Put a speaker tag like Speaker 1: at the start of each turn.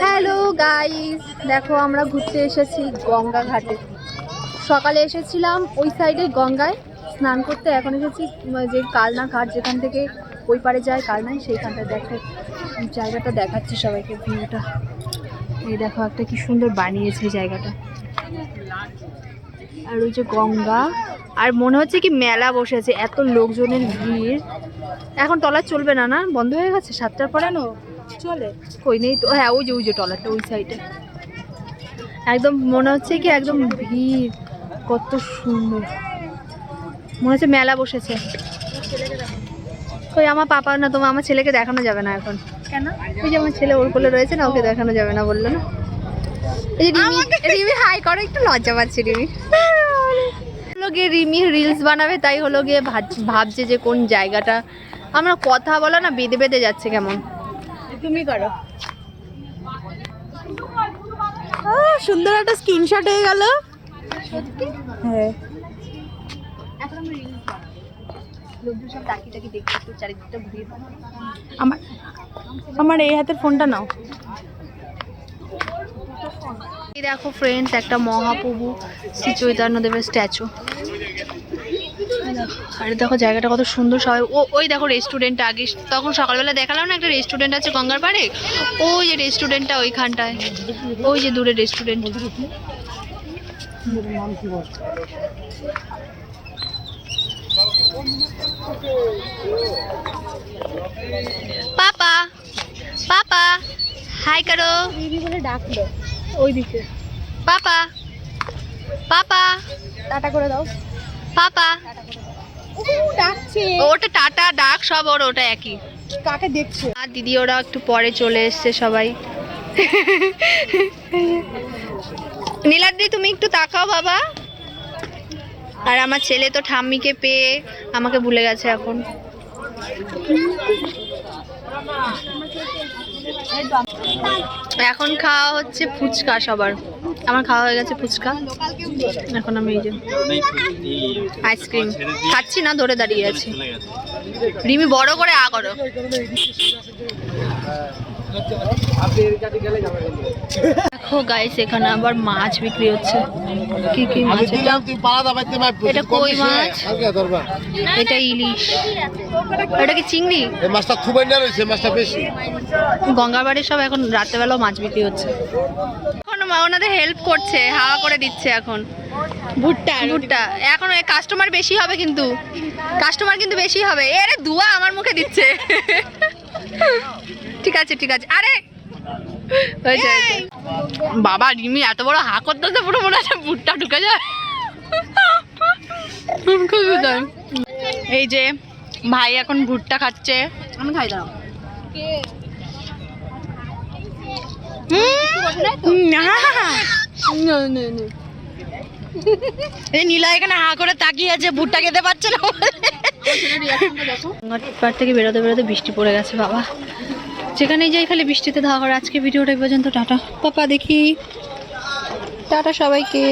Speaker 1: Hello guys দেখো, আমরা ঘুরতে এসেছি গঙ্গা ঘাটে। সকালে এসেছিলাম ওই সাইডে গঙ্গায়। স্নান করতে এখন এসেছি যে কালনা ঘাট যেখান থেকে ওই পারে যায় কালনায় সেইখানটা দেখো জায়গাটা দেখাচ্ছি সবাইকে, ভিউটা। এই দেখো, একটা কি সুন্দর বানিয়েছে জায়গাটা। আর ওই যে গঙ্গা, আর মনে হচ্ছে কি মেলা বসেছে, এত লোকজনের ভিড়। এখন টলার চলবে না না? বন্ধ হয়ে গেছে? সাতটার পরে না চলে? কই নেই তো। হ্যাঁ ওই যে ওই যে টলারটা ওই সাইডে। একদম মনে হচ্ছে কি একদম ভিড় কত সুন্দর। মনে হচ্ছে মেলা বসেছে। কই আমার পাপা না তোমার আমার ছেলেকে দেখানো যাবে না এখন। কেন? ওই যে আমার ছেলে ওর কোলে রয়েছে না ওকে দেখানো যাবে না বলল না। এই যে রিমি রিমি হাই করো একটু লজ্জা পাচ্ছে রিমি। হলো গিয়ে রিমি রিলস বানাবে তাই হলো গিয়ে ভাব- ভাবছে যে কোন জায়গাটা। আমরা কথা বলা না বেঁধে বেঁধে যাচ্ছে কেমন। তুমি করো। সুন্দর একটা স্ক্রিনশট হয়ে গেল। হ্যাঁ। আমরা
Speaker 2: আমার আমার এই হাতের ফোনটা নাও।
Speaker 1: দেখো ফ্রেন্ডস একটা মহাপ্রভু শ্রী চৈতন্যদেবের স্ট্যাচু আরে দেখো জায়গাটা কত সুন্দর সবাই ও ওই দেখো রেস্টুরেন্ট আগে তখন সকালবেলা দেখালাম না একটা রেস্টুরেন্ট আছে গঙ্গার পাড়ে? ওই যে রেস্টুরেন্টটা ওইখানটায় ওই যে দূরে রেস্টুরেন্ট পাপা পাপা হাই করো।
Speaker 2: বলে ডাকলো।
Speaker 1: ওই দিকে পাপা পাপা।
Speaker 2: টাটা করে দাও।
Speaker 1: পাপা।
Speaker 2: ডাকছে।
Speaker 1: ওটা টাটা ডাক সব ওর ওটা একই।
Speaker 2: কাকে দেখছে?
Speaker 1: আর দিদি ওরা একটু পরে চলে এসছে সবাই। নীলাদ্রি তুমি একটু তাকাও বাবা। আর আমার ছেলে তো ঠাম্মিকে পেয়ে আমাকে ভুলে গেছে এখন। এখন খাওয়া হচ্ছে ফুচকা সবার। আমার খাওয়া হয়ে গেছে ফুচকা। এখন আমি এই যে আইসক্রিম। খাচ্ছি না ধরে দাঁড়িয়ে আছি। রিমি বড় করে আ করো। দেখো গাইস এখানে আবার মাছ বিক্রি হচ্ছে। কি কি মাছ এটা? এটা কই মাছ? এটা ইলিশ। এটা কি চিংড়ি?
Speaker 3: এই মাছটা খুব এনে রয়েছে মাছটা বেশি।
Speaker 1: গঙ্গাবাড়ির সব এখন রাত্রেবেলাও মাছ বিক্রি হচ্ছে। মা- ওনাদের হেল্প করছে হাওয়া করে দিচ্ছে এখন। ভুট্টা ভুট্টা এখন কাস্টমার বেশি হবে কিন্তু। কাস্টমার কিন্তু বেশি হবে। এ আরে দুয়া আমার মুখে দিচ্ছে। ঠিক আছে ঠিক আছে। আরে। বাবা রিমি এত বড় হা করতেছে পুরো মনে হচ্ছে ভুট্টা ঢুকে যায়।
Speaker 2: এই যে ভাই এখন ভুট্টা খাচ্ছে।
Speaker 1: আমি খাই দাও
Speaker 2: এই নীলা এখানে হা করে তাকিয়ে আছে ভুট্টা খেতে পারছে না
Speaker 1: পার থেকে বেরোতে বেরোতে বৃষ্টি পড়ে গেছে বাবা। যেখানেই যাই খালি বৃষ্টিতে ধাওয়া করে। আজকে ভিডিওটা পর্যন্ত টাটা। পাপা দেখি। টাটা সবাইকে।